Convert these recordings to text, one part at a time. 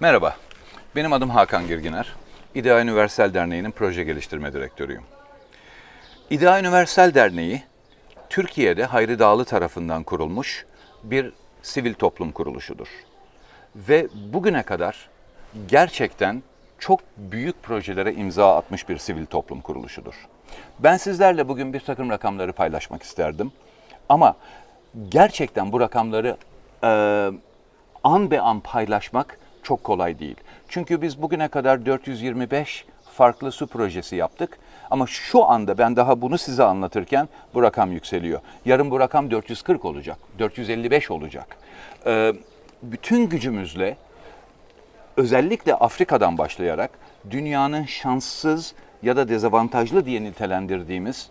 Merhaba, benim adım Hakan Girginer. İdea Üniversal Derneği'nin proje geliştirme direktörüyüm. İdea Üniversal Derneği, Türkiye'de Hayri Dağlı tarafından kurulmuş bir sivil toplum kuruluşudur. Ve bugüne kadar gerçekten çok büyük projelere imza atmış bir sivil toplum kuruluşudur. Ben sizlerle bugün bir takım rakamları paylaşmak isterdim. Ama gerçekten bu rakamları e, an be an paylaşmak çok kolay değil. Çünkü biz bugüne kadar 425 farklı su projesi yaptık. Ama şu anda ben daha bunu size anlatırken bu rakam yükseliyor. Yarın bu rakam 440 olacak, 455 olacak. Ee, bütün gücümüzle özellikle Afrika'dan başlayarak dünyanın şanssız ya da dezavantajlı diye nitelendirdiğimiz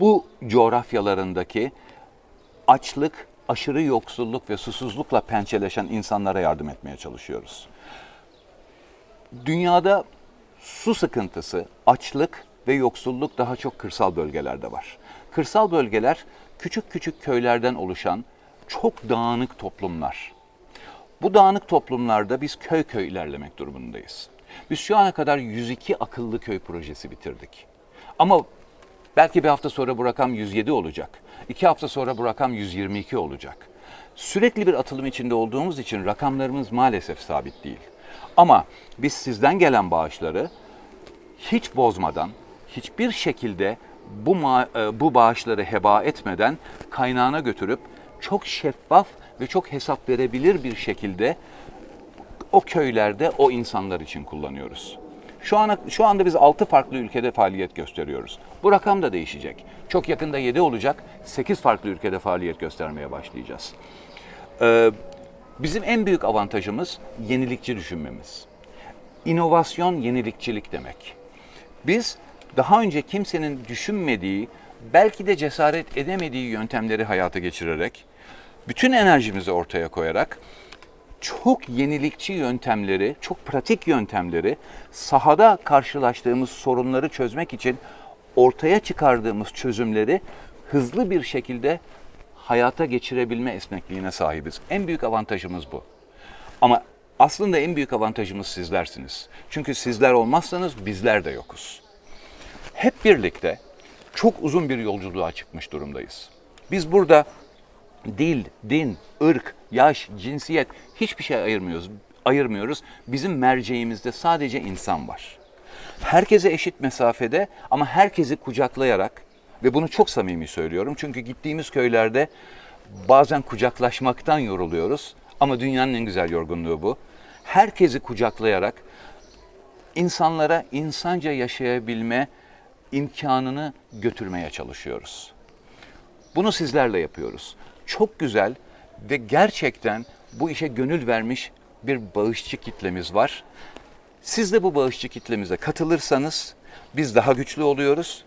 bu coğrafyalarındaki açlık, aşırı yoksulluk ve susuzlukla pençeleşen insanlara yardım etmeye çalışıyoruz. Dünyada su sıkıntısı, açlık ve yoksulluk daha çok kırsal bölgelerde var. Kırsal bölgeler küçük küçük köylerden oluşan çok dağınık toplumlar. Bu dağınık toplumlarda biz köy köy ilerlemek durumundayız. Biz şu ana kadar 102 akıllı köy projesi bitirdik. Ama belki bir hafta sonra bu rakam 107 olacak. İki hafta sonra bu rakam 122 olacak. Sürekli bir atılım içinde olduğumuz için rakamlarımız maalesef sabit değil. Ama biz sizden gelen bağışları hiç bozmadan, hiçbir şekilde bu e, bu bağışları heba etmeden kaynağına götürüp çok şeffaf ve çok hesap verebilir bir şekilde o köylerde o insanlar için kullanıyoruz. Şu ana şu anda biz 6 farklı ülkede faaliyet gösteriyoruz. Bu rakam da değişecek. Çok yakında 7 olacak. 8 farklı ülkede faaliyet göstermeye başlayacağız. Ee, bizim en büyük avantajımız yenilikçi düşünmemiz. İnovasyon yenilikçilik demek. Biz daha önce kimsenin düşünmediği, belki de cesaret edemediği yöntemleri hayata geçirerek, bütün enerjimizi ortaya koyarak çok yenilikçi yöntemleri, çok pratik yöntemleri sahada karşılaştığımız sorunları çözmek için ortaya çıkardığımız çözümleri hızlı bir şekilde hayata geçirebilme esnekliğine sahibiz. En büyük avantajımız bu. Ama aslında en büyük avantajımız sizlersiniz. Çünkü sizler olmazsanız bizler de yokuz. Hep birlikte çok uzun bir yolculuğa çıkmış durumdayız. Biz burada dil, din, ırk, yaş, cinsiyet hiçbir şey ayırmıyoruz. Ayırmıyoruz. Bizim merceğimizde sadece insan var. Herkese eşit mesafede ama herkesi kucaklayarak ve bunu çok samimi söylüyorum. Çünkü gittiğimiz köylerde bazen kucaklaşmaktan yoruluyoruz ama dünyanın en güzel yorgunluğu bu. Herkesi kucaklayarak insanlara insanca yaşayabilme imkanını götürmeye çalışıyoruz. Bunu sizlerle yapıyoruz. Çok güzel ve gerçekten bu işe gönül vermiş bir bağışçı kitlemiz var. Siz de bu bağışçı kitlemize katılırsanız biz daha güçlü oluyoruz.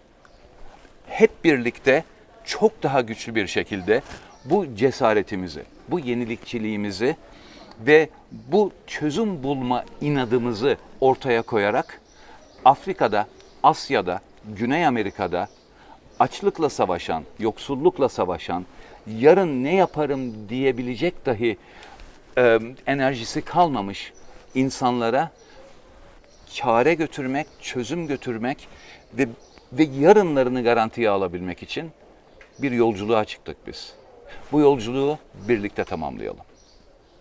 Hep birlikte çok daha güçlü bir şekilde bu cesaretimizi, bu yenilikçiliğimizi ve bu çözüm bulma inadımızı ortaya koyarak Afrika'da, Asya'da, Güney Amerika'da açlıkla savaşan, yoksullukla savaşan, yarın ne yaparım diyebilecek dahi e, enerjisi kalmamış insanlara çare götürmek, çözüm götürmek ve ve yarınlarını garantiye alabilmek için bir yolculuğa çıktık biz. Bu yolculuğu birlikte tamamlayalım.